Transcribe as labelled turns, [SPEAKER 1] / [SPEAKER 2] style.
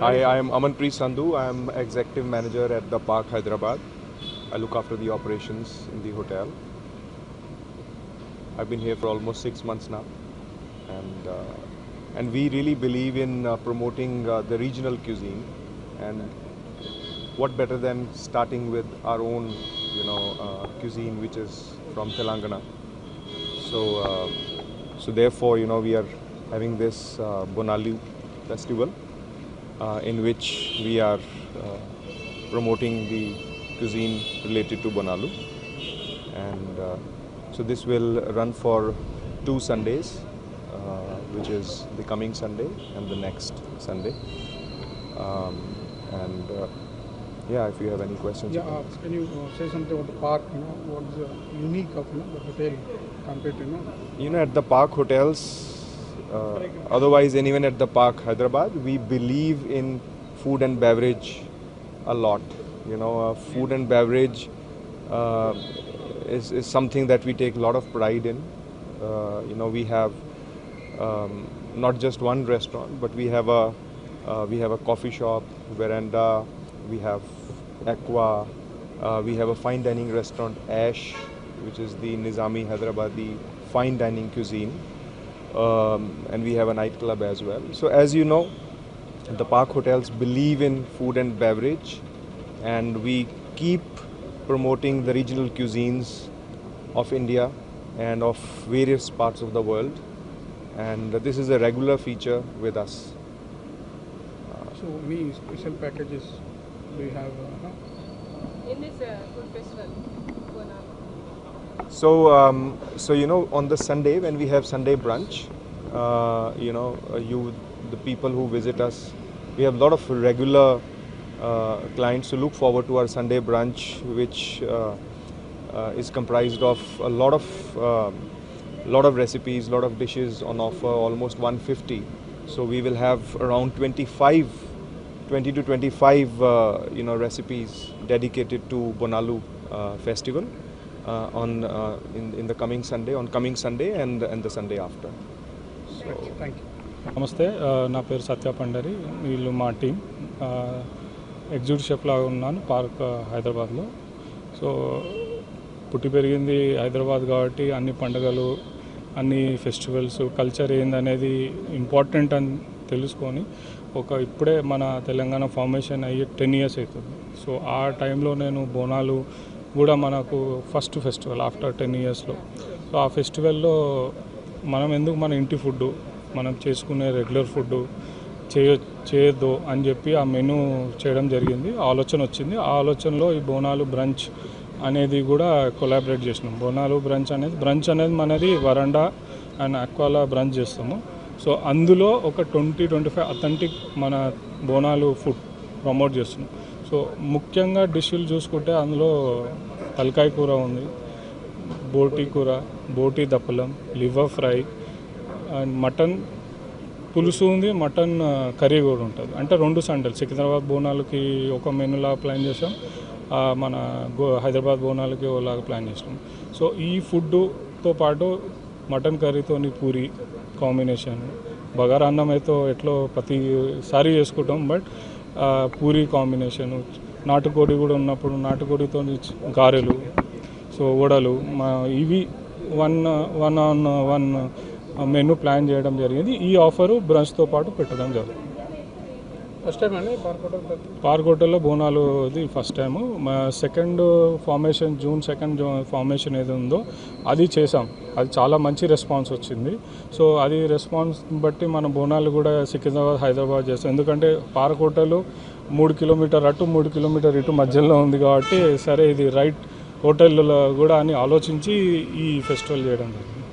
[SPEAKER 1] Hi, I am Amanpreet Sandhu. I am Executive Manager at the Park Hyderabad. I look after the operations in the hotel. I've been here for almost six months now, and uh, and we really believe in uh, promoting uh, the regional cuisine, and what better than starting with our own, you know, uh, cuisine which is from Telangana. So, uh, so therefore, you know, we are having this uh, Bonalu festival uh, in which we are uh, promoting the cuisine related to Bonalu. And uh, so this will run for two Sundays, uh, which is the coming Sunday and the next Sunday. Um, and yeah, if you have any questions.
[SPEAKER 2] Yeah,
[SPEAKER 1] you can
[SPEAKER 2] uh, can you uh, say something about the park, you know, what's uh, unique of, you know, the hotel compared to, you know,
[SPEAKER 1] You know, at the Park Hotels, uh, otherwise anyone at the Park Hyderabad, we believe in food and beverage a lot. You know, uh, food and beverage uh, is, is something that we take a lot of pride in. Uh, you know, we have um, not just one restaurant, but we have a uh, we have a coffee shop, veranda, we have aqua, uh, we have a fine dining restaurant, Ash, which is the Nizami Hyderabadi fine dining cuisine, um, and we have a nightclub as well. So, as you know, the park hotels believe in food and beverage, and we keep promoting the regional cuisines of India and of various parts of the world. And this is a regular feature with us.
[SPEAKER 2] so any special packages do you have? Uh, no?
[SPEAKER 3] in this uh, food festival
[SPEAKER 1] So, um, so you know, on the Sunday when we have Sunday brunch, uh, you know, uh, you the people who visit us, we have a lot of regular uh, clients who look forward to our Sunday brunch, which uh, uh, is comprised of a lot of um lot of recipes, lot of dishes on offer, almost 150. So we will have around 25, 20 to 25, uh, you know, recipes dedicated to Bonalu uh, festival uh, on uh, in, in the coming Sunday, on coming Sunday and and the Sunday after. So.
[SPEAKER 2] Thank you.
[SPEAKER 4] నమస్తే నా పేరు సత్య పండరి వీళ్ళు మా team executive chef లాగా ఉన్నాను park హైదరాబాద్లో so పుట్టి పెరిగింది హైదరాబాద్ కాబట్టి అన్ని పండుగలు అన్ని ఫెస్టివల్స్ కల్చర్ ఏందనేది ఇంపార్టెంట్ అని తెలుసుకొని ఒక ఇప్పుడే మన తెలంగాణ ఫార్మేషన్ అయ్యి టెన్ ఇయర్స్ అవుతుంది. సో ఆ టైంలో నేను బోనాలు కూడా మనకు ఫస్ట్ ఫెస్టివల్ ఆఫ్టర్ టెన్ ఇయర్స్లో సో ఆ ఫెస్టివల్లో మనం ఎందుకు మన ఇంటి ఫుడ్ మనం చేసుకునే రెగ్యులర్ ఫుడ్ చేయ చేయొద్దు అని చెప్పి ఆ మెనూ చేయడం జరిగింది. ఆలోచన వచ్చింది. ఆ ఆలోచనలో ఈ బోనాలు బ్రంచ్ అనేది కూడా కొలాబరేట్ చేసినాం. బోనాలు బ్రంచ్ అనేది బ్రంచ్ అనేది మనది వరండా అండ్ అక్వాలా బ్రంచ్ చేస్తాము. సో అందులో ఒక ట్వంటీ ట్వంటీ ఫైవ్ అథెంటిక్ మన బోనాలు ఫుడ్ ప్రమోట్ చేస్తున్నాం. సో ముఖ్యంగా డిష్లు చూసుకుంటే అందులో తలకాయ కూర ఉంది బోటీ కూర బోటీ దప్పలం లివర్ ఫ్రై అండ్ మటన్ పులుసు ఉంది మటన్ కర్రీ కూడా ఉంటుంది. అంటే రెండు సండలు సికింద్రాబాద్ బోనాలకి ఒక మెనూలా ప్లాన్ చేసాం మన గో హైదరాబాద్ బోనాలకి ఓలాగా ప్లాన్ చేసాం సో ఈ ఫుడ్తో పాటు మటన్ కర్రీతోని పూరి కాంబినేషన్. బగారా అన్నం అయితే ఎట్లో ప్రతిసారి చేసుకుంటాం బట్ పూరి కాంబినేషన్. నాటుకోడి కూడా ఉన్నప్పుడు నాటుకోడితో గారెలు సో వడలు మా ఇవి one one on one menu plan చేయడం జరిగింది. ఈ ఆఫరు బ్రంచ్తో పాటు పెట్టడం జరిగింది
[SPEAKER 2] ఫస్ట్ టైం అండి?
[SPEAKER 4] బోనాలు ఇది ఫస్ట్ టైము. మా second formation June second formation ఏది ఉందో అది చేసాం. అది చాలా మంచి రెస్పాన్స్ వచ్చింది. సో అది రెస్పాన్స్ బట్టి మన బోనాలు కూడా సికింద్రాబాద్ హైదరాబాద్ చేస్తాం. ఎందుకంటే పార్కోటలు మూడు కిలోమీటర్ అటు మూడు కిలోమీటర్ ఇటు మధ్యలో ఉంది కాబట్టి సరే ఇది రైట్ హోటల్లో కూడా అని ఆలోచించి ఈ ఫెస్టివల్ చేయడం జరిగింది.